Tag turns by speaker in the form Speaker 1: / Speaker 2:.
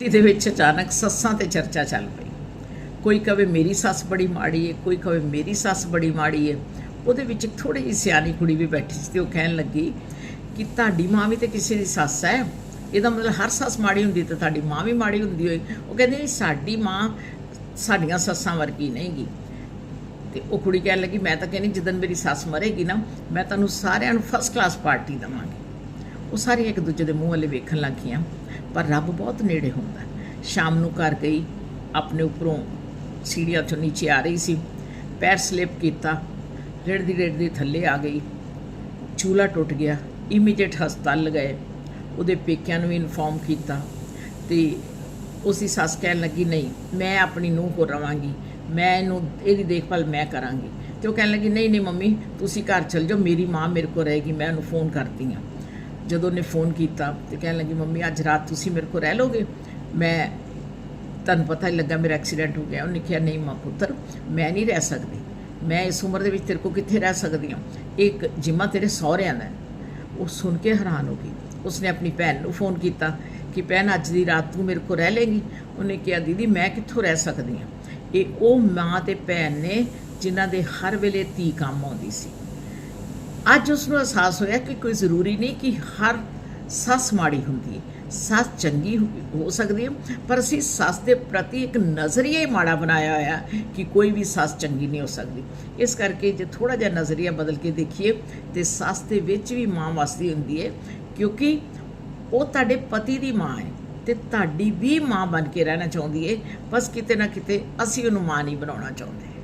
Speaker 1: ਇਹਦੇ ਵਿੱਚ ਅਚਾਨਕ ਸੱਸਾਂ ਤੇ ਚਰਚਾ ਚੱਲ ਪਈ। ਕੋਈ ਕਵੇ ਮੇਰੀ ਸੱਸ ਬੜੀ ਮਾੜੀ ਹੈ ਕੋਈ ਕਵੇ ਮੇਰੀ ਸੱਸ ਬੜੀ ਮਾੜੀ ਹੈ ਉਹਦੇ ਵਿੱਚ ਇੱਕ ਥੋੜੀ ਜਿਹੀ ਸਿਆਣੀ ਕੁੜੀ ਵੀ ਬੈਠੀ ਸੀ ਤੇ ਉਹ ਕਹਿਣ ਲੱਗੀ ਕਿ ਤੁਹਾਡੀ ਮਾਂ ਵੀ ਤੇ ਕਿਸੇ ਦੀ ਸੱਸ ਹੈ। ਇਹਦਾ ਮਤਲਬ ਹਰ ਸੱਸ ਮਾੜੀ ਹੁੰਦੀ ਤੇ ਤੁਹਾਡੀ ਮਾਂ ਵੀ ਮਾੜੀ ਹੁੰਦੀ ਹੋਏ ਉਹ ਕਹਿੰਦੀ ਸਾਡੀ ਮਾਂ ਸਾਡੀਆਂ ਸੱਸਾਂ ਵਰਗੀ ਨਹੀਂਗੀ। ਤੇ ਉਹ ਕੁੜੀ ਕਹਿਣ ਲੱਗੀ, ਮੈਂ ਤਾਂ ਕਹਿੰਦੀ ਜਦੋਂ ਮੇਰੀ ਸੱਸ ਮਰੇਗੀ ਨਾ, ਮੈਂ ਤੁਹਾਨੂੰ ਸਾਰਿਆਂ ਨੂੰ ਫਸਟ ਕਲਾਸ ਪਾਰਟੀ ਦਵਾਂਗੀ। ਉਹ ਸਾਰੀਆਂ ਇੱਕ ਦੂਜੇ ਦੇ ਮੂੰਹ ਵੱਲੇ ਵੇਖਣ ਲੱਗੀਆਂ ਪਰ ਰੱਬ ਬਹੁਤ ਨੇੜੇ ਹੁੰਦਾ। ਸ਼ਾਮ ਨੂੰ ਘਰ ਗਈ, ਆਪਣੇ ਉੱਪਰੋਂ ਸੀੜੀਆਂ ਤੋਂ ਨੀਚੇ ਆ ਰਹੀ ਸੀ। ਪੈਰ ਸਲਿਪ ਕੀਤਾ ਰੇੜਦੀ ਰੇੜਦੀ ਥੱਲੇ ਆ ਗਈ। ਚੂਲਾ ਟੁੱਟ ਗਿਆ ਇਮੀਡੀਏਟ ਹਸਪਤਾਲ ਲਗਾਏ। ਉਹਦੇ ਪੇਕਿਆਂ ਨੂੰ ਵੀ ਇਨਫੋਰਮ ਕੀਤਾ ਤੇ ਉਸਦੀ ਸੱਸ ਕਹਿਣ ਲੱਗੀ, ਨਹੀਂ, ਮੈਂ ਆਪਣੀ ਨੂੰਹ ਕੋ ਰਵਾਂਗੀ। ਮੈਂ ਇਹਨੂੰ, ਇਹਦੀ ਦੇਖਭਾਲ ਮੈਂ ਕਰਾਂਗੀ। ਤੇ ਉਹ ਕਹਿਣ ਲੱਗੀ, ਨਹੀਂ ਨਹੀਂ ਮੰਮੀ, ਤੁਸੀਂ ਘਰ ਚਲ ਜਾਓ। ਮੇਰੀ ਮਾਂ ਮੇਰੇ ਕੋ ਰਹੇਗੀ, ਮੈਂ ਉਹਨੂੰ ਫੋਨ ਕਰਦੀ ਹਾਂ। ਜਦੋਂ ਉਹਨੇ ਫੋਨ ਕੀਤਾ ਤੇ ਕਹਿਣ ਲੱਗੀ, ਮੰਮੀ, ਅੱਜ ਰਾਤ ਤੁਸੀਂ ਮੇਰੇ ਕੋਲ ਰਹਿ ਲੋਗੇ? ਮੈਂ, ਤੁਹਾਨੂੰ ਪਤਾ ਹੀ ਲੱਗਾ ਮੇਰਾ ਐਕਸੀਡੈਂਟ ਹੋ ਗਿਆ। ਉਹਨੇ ਕਿਹਾ, ਨਹੀਂ ਮਾਂ ਪੁੱਤਰ, ਮੈਂ ਨਹੀਂ ਰਹਿ ਸਕਦੀ। ਮੈਂ ਇਸ ਉਮਰ ਦੇ ਵਿੱਚ ਤੇਰੇ ਕੋ ਕਿੱਥੇ ਰਹਿ ਸਕਦੀ ਹਾਂ? ਇੱਕ ਜਿੰਮਾ ਤੇਰੇ ਸਹੁਰਿਆਂ ਦਾ ਉਹ ਸੁਣ ਕੇ ਹੈਰਾਨ ਹੋ ਗਈ। ਉਸਨੇ ਆਪਣੀ ਭੈਣ ਨੂੰ ਫੋਨ ਕੀਤਾ ਕਿ, ਭੈਣ, ਅੱਜ ਦੀ ਰਾਤ ਤੂੰ ਮੇਰੇ ਕੋ ਰਹਿ ਲੇਗੀ? ਉਹਨੇ ਕਿਹਾ, ਦੀਦੀ, ਮੈਂ ਕਿੱਥੋਂ ਰਹਿ ਸਕਦੀ ਹਾਂ? ਇਹ ਉਹ ਮਾਂ ਤੇ ਭੈਣ ਨੇ ਜਿਨ੍ਹਾਂ ਦੇ ਹਰ ਵੇਲੇ ਧੀ ਕੰਮ ਆਉਂਦੀ ਸੀ। ਅੱਜ ਉਸ ਨੂੰ ਅਹਿਸਾਸ ਹੋਇਆ ਕਿ ਕੋਈ ਜ਼ਰੂਰੀ ਨਹੀਂ ਕਿ ਹਰ ਸੱਸ ਮਾੜੀ ਹੁੰਦੀ ਹੈ। ਸੱਸ ਚੰਗੀ ਹੋ- ਸਕਦੀ ਹੈ, ਪਰ ਅਸੀਂ ਸੱਸ ਦੇ ਪ੍ਰਤੀ ਇੱਕ ਨਜ਼ਰੀਆ ਹੀ ਮਾੜਾ ਬਣਾਇਆ ਹੋਇਆ ਕਿ ਕੋਈ ਵੀ ਸੱਸ ਚੰਗੀ ਨਹੀਂ ਹੋ ਸਕਦੀ। ਇਸ ਕਰਕੇ ਜੇ ਥੋੜਾ ਜਿਹਾ ਨਜ਼ਰੀਆ ਬਦਲ ਕੇ ਦੇਖੀਏ, ਤੇ ਸੱਸ ਦੇ ਵਿੱਚ ਵੀ ਮਾਂ ਵਸਦੀ ਹੁੰਦੀ ਹੈ, ਕਿਉਂਕਿ ਉਹ ਤੁਹਾਡੇ ਪਤੀ ਦੀ ਮਾਂ ਹੈ ਤੇ ਤੁਹਾਡੀ ਵੀ ਮਾਂ ਬਣ ਕੇ ਰਹਿਣਾ ਚਾਹੁੰਦੀ ਹੈ, ਬਸ ਕਿਤੇ ਨਾ ਕਿਤੇ ਅਸੀਂ ਉਹਨੂੰ ਮਾਂ ਨਹੀਂ ਬਣਾਉਣਾ ਚਾਹੁੰਦੇ।